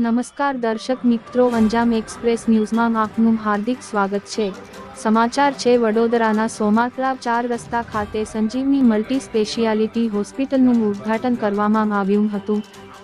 નમસ્કાર દર્શક મિત્રો, અંજામ એક્સપ્રેસ ન્યૂઝમાં આપનું હાર્દિક સ્વાગત છે. સમાચાર છે, વડોદરાના સોમાતલાવ ચાર રસ્તા ખાતે સંજીવની મલ્ટી સ્પેશિયાલિટી હોસ્પિટલનું ઉદ્ઘાટન કરવામાં આવ્યું હતું.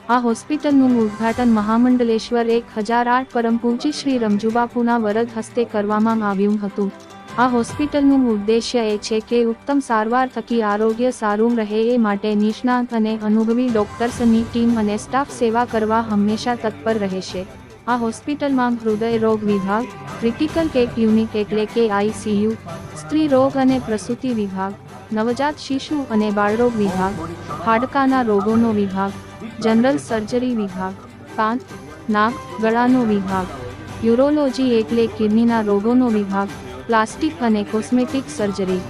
આ હોસ્પિટલનું ઉદ્ઘાટન મહામંડલેશ્વર એક હજાર આઠ પરમ પૂજ્ય શ્રી રમજુબાપુના વરદ હસ્તે કરવામાં આવ્યું હતું. આ હોસ્પિટલનું ઉદ્દેશ્ય એ છે કે ઉત્તમ સારવાર થકી આરોગ્ય સારું રહે એ માટે નિષ્ણાત અને અનુભવી ડોક્ટર્સની ટીમ અને સ્ટાફ સેવા કરવા હંમેશા તત્પર રહેશે. આ હોસ્પિટલમાં હૃદય રોગ વિભાગ, ક્રિટિકલ કેક યુનિટ એટલે કે આઈસીયુ સ્ત્રી રોગ અને પ્રસૂતિ વિભાગ, નવજાત શિશુ અને બાળરોગ વિભાગ, હાડકાના રોગોનો વિભાગ, જનરલ સર્જરી વિભાગ કાન નાક, ગળાનો વિભાગ, યુરોલોજી એટલે કિડનીના રોગોનો વિભાગ પ્લાસ્ટિક અને કોસ્મેટિક સર્જરી.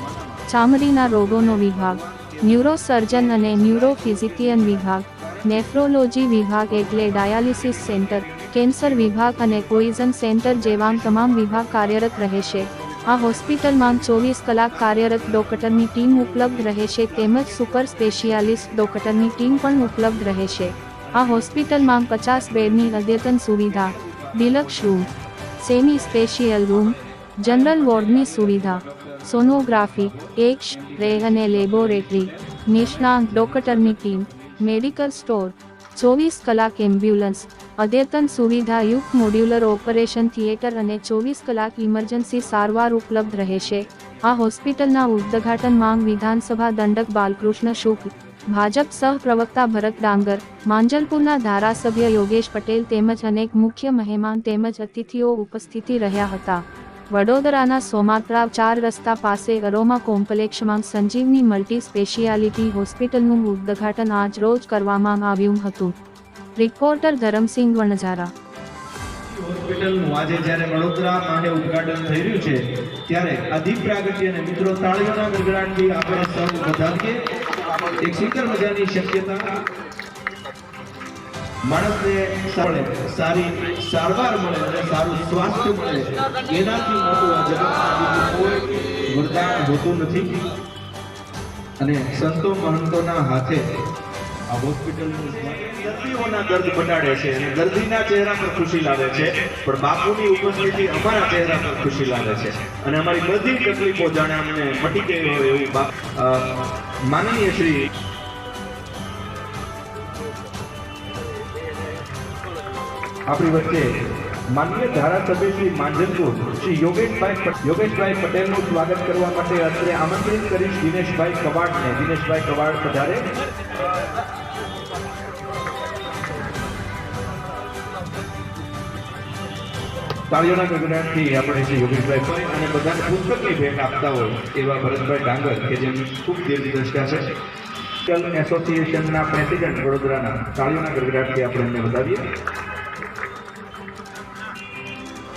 ચામડીના રોગોનો વિભાગ. ન્યુરોસર્જન અને ન્યુરોફિઝિકિયન વિભાગ. નેફ્રોલોજી વિભાગ એટલે ડાયાલિસિસ સેન્ટર, કેન્સર વિભાગ અને પોઈઝન સેન્ટર જેવા તમામ વિભાગ કાર્યરત રહેશે. આ હોસ્પિટલમાં ચોવીસ કલાક કાર્યરત ડોક્ટરની ટીમ ઉપલબ્ધ રહેશે તેમજ સુપર સ્પેશિયાલિસ્ટ ડોક્ટરની ટીમ પણ ઉપલબ્ધ રહેશે. આ હોસ્પિટલમાં પચાસ બેડની અદ્યતન સુવિધા. Deluxe room. Semi special room. General વોર્ડની સુવિધા સોનોગ્રાફી એક્સ રે અને લેબોરેટરી નિષ્ણાંત ડોક્ટરની ટીમ મેડિકલ સ્ટોર ચોવીસ કલાક એમ્બ્યુલન્સ અદ્યતન સુવિધાયુક્ત મોડ્યુલર ઓપરેશન થિયેટર અને ચોવીસ કલાક ઇમરજન્સી સારવાર ઉપલબ્ધ રહેશે. આ હોસ્પિટલના ઉદ્ઘાટન માંગ વિધાનસભા દંડક બાલકૃષ્ણ શુક્લ, ભાજપ સહ પ્રવક્તા ભરત ડાંગર, માંજલપુરના ધારાસભ્ય યોગેશ પટેલ તેમજ અનેક મુખ્ય મહેમાન તેમજ અતિથિઓ ઉપસ્થિતિ રહ્યા હતા. વડોદરાના સોમાત્રા ચાર રસ્તા પાસે અરોમા કોમ્પ્લેક્ષમાં સંજીવની મલ્ટી સ્પેશિયાલિટી હોસ્પિટલનું ઉદ્ઘાટન આજ રોજ કરવામાં આવ્યું હતું. રિપોર્ટર ધરમસિંહ વણઝારા. હોસ્પિટલનું આજે જ્યારે વડોદરા માટે ઉદ્ઘાટન થઈ રહ્યું છે, ત્યારે અધિક પ્રાગટ્ય અને મિત્રો તાળીઓના ગગડાટથી આપણે સૌ વધાવીએ એક સુંદર મજાની શક્યતા માણસને સારે સારી સારવાર મળે અને સારું સ્વાસ્થ્ય મળે. એનાથી મોટું આ જગતમાં કોઈ વરદાન હોતું નથી. અને સંતો મહંતોના હાથે આ હોસ્પિટલનું દર્દીઓના દર્દ ઘટાડે છે અને દર્દીના ચહેરા પર ખુશી લાવે છે. પણ બાપુની ઉપસ્થિતિ અમારા ચહેરા પર ખુશી લાવે છે. અને અમારી બધી તકલીફો જાણે અમને મટી ગઈ હોય એવું માનનીય શ્રી આપણી વચ્ચે માનનીય ધારાસભ્ય શ્રી માંજનપુર શ્રી યોગેશભાઈ યોગેશભાઈ પટેલનું સ્વાગત કરવા માટે અત્રે આમંત્રિત કરીશ દિનેશભાઈ કવાડને. દિનેશભાઈ કવાડ પધારે. તાળીઓના ગગડાટથી આપણે શ્રી યોગેશભાઈ ભાઈ અને બધાને પુસ્તકની ભેટ આપતા હોય એવા ભરતભાઈ ડાંગર, કે જેમની ખૂબ દીર્ઘદ્રષ્ટા છે. એસોસિએશનના પ્રેસિડેન્ટ વડોદરાના તાળીઓના ગગડાટથી આપણે એમને વધાવીએ.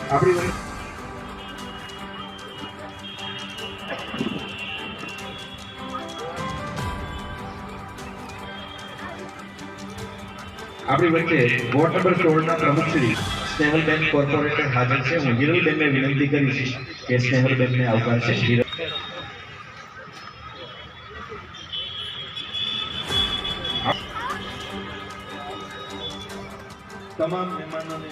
આપણી આપણી વચ્ચે વોર્ડ નંબર સોળના પ્રમુખશ્રી સ્નેહલબેન કોર્પોરેટર હાજર છે. હું હિરલબેનને વિનંતી કરીશ કે સ્નેહલબેનને આવકારશે. હિરલ તમામ મહેમાનોને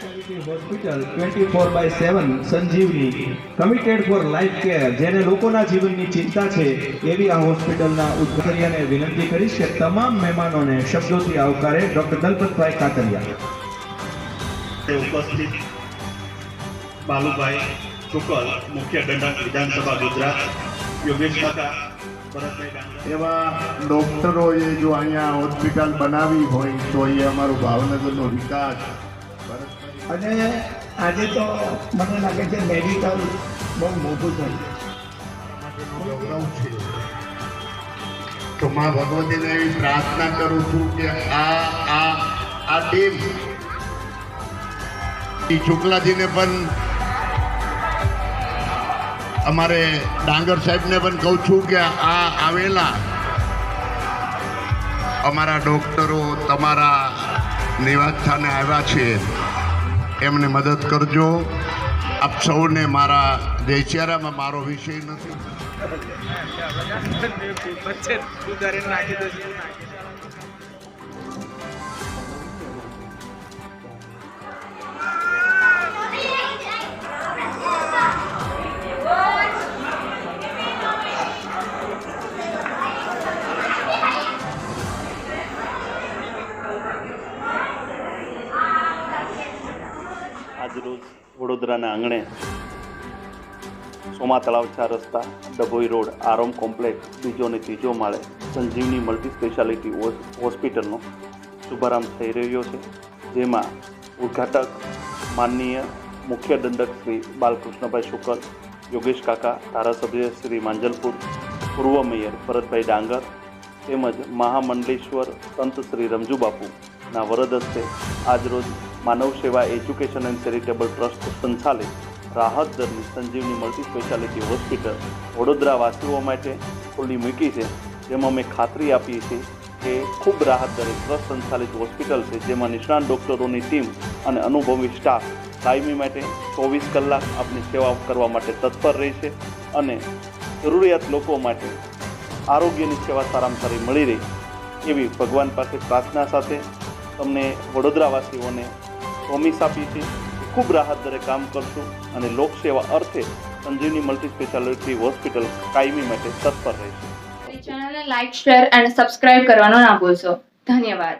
hospital twenty four by seven Sanjivani. Committed for life care જેને લોકોના જીવનની ચિંતા છે એવી આ હોસ્પિટલના ઉદ્ઘાટનને વિનંતી કરીશ કે તમામ મહેમાનોને શબ્દોથી આવકારે ડોક્ટર દલપતભાઈ કાતરિયા. ઉપસ્થિત બાલુભાઈ શુકલ મુખ્ય દંડક વિધાનસભા ગુજરાત યોગેશ કાકા એવા ડોક્ટરોએ જો અહીંયા હોસ્પિટલ બનાવી હોય તો એ અમારું ભાવનગરનો વિકાસ અને આજે તો મને લાગે છે મેડિકલ બહુ મોટું થયું તો માં ભગવતીને એવી પ્રાર્થના કરું છું કે આ આ આ ટીમ શુક્લાજીને પણ અમારે ડાંગર સાહેબને પણ કહું છું કે આ આવેલા અમારા ડોક્ટરો તમારા નિવાસ સ્થાને આવ્યા છે. એમને મદદ કરજો. આપ સૌને મારા દેશિયારામાં મારો વિષય નથી. આજરોજ વડોદરાના આંગણે સોમા તળાવ ચાર રસ્તા, ડભોઈ રોડ, આરોમ કોમ્પ્લેક્સ, બીજો અને ત્રીજો માળે સંજીવની મલ્ટી સ્પેશિયાલિટી હોસ્પિટલનો શુભારંભ થઈ રહ્યો છે, જેમાં ઉદ્ઘાટક માનનીય મુખ્ય દંડક શ્રી બાલકૃષ્ણભાઈ શુકલ, યોગેશ કાકા, ધારાસભ્ય શ્રી માંજલપુર, પૂર્વ મેયર ભરતભાઈ ડાંગર તેમજ મહામંડલેશ્વર સંત શ્રી રમજુ બાપુના વરદ હસ્તે આજરોજ માનવ સેવા, એજ્યુકેશન એન્ડ ચેરિટેબલ ટ્રસ્ટ સંચાલિત રાહત દરની Sanjivani multi speciality hospital Vadodara વાસીઓ માટે ખુલ્લી મૂકી છે. જેમાં અમે ખાતરી આપીએ છીએ કે ખૂબ રાહત દરે ટ્રસ્ટ સંચાલિત હોસ્પિટલ છે, જેમાં નિષ્ણાત ડૉક્ટરોની ટીમ અને અનુભવી સ્ટાફ કાયમી માટે ચોવીસ કલાક આપની સેવા કરવા માટે તત્પર રહેશે અને જરૂરિયાત લોકો માટે આરોગ્યની સેવા સારામાં સારી મળી રહી એવી ભગવાન પાસે પ્રાર્થના સાથે તમને વડોદરાવાસીઓને પ્રોમિસ આપી છે. ખૂબ રાહત દરે કામ કરશું અને લોકસેવા અર્થે સંજીવની મલ્ટી સ્પેશિયાલિટી હોસ્પિટલ કાયમી માટે તત્પર રહેશે. ચેનલને લાઇક શેર અને સબસ્ક્રાઇબ કરવાનો ના ભૂલશો. ધન્યવાદ.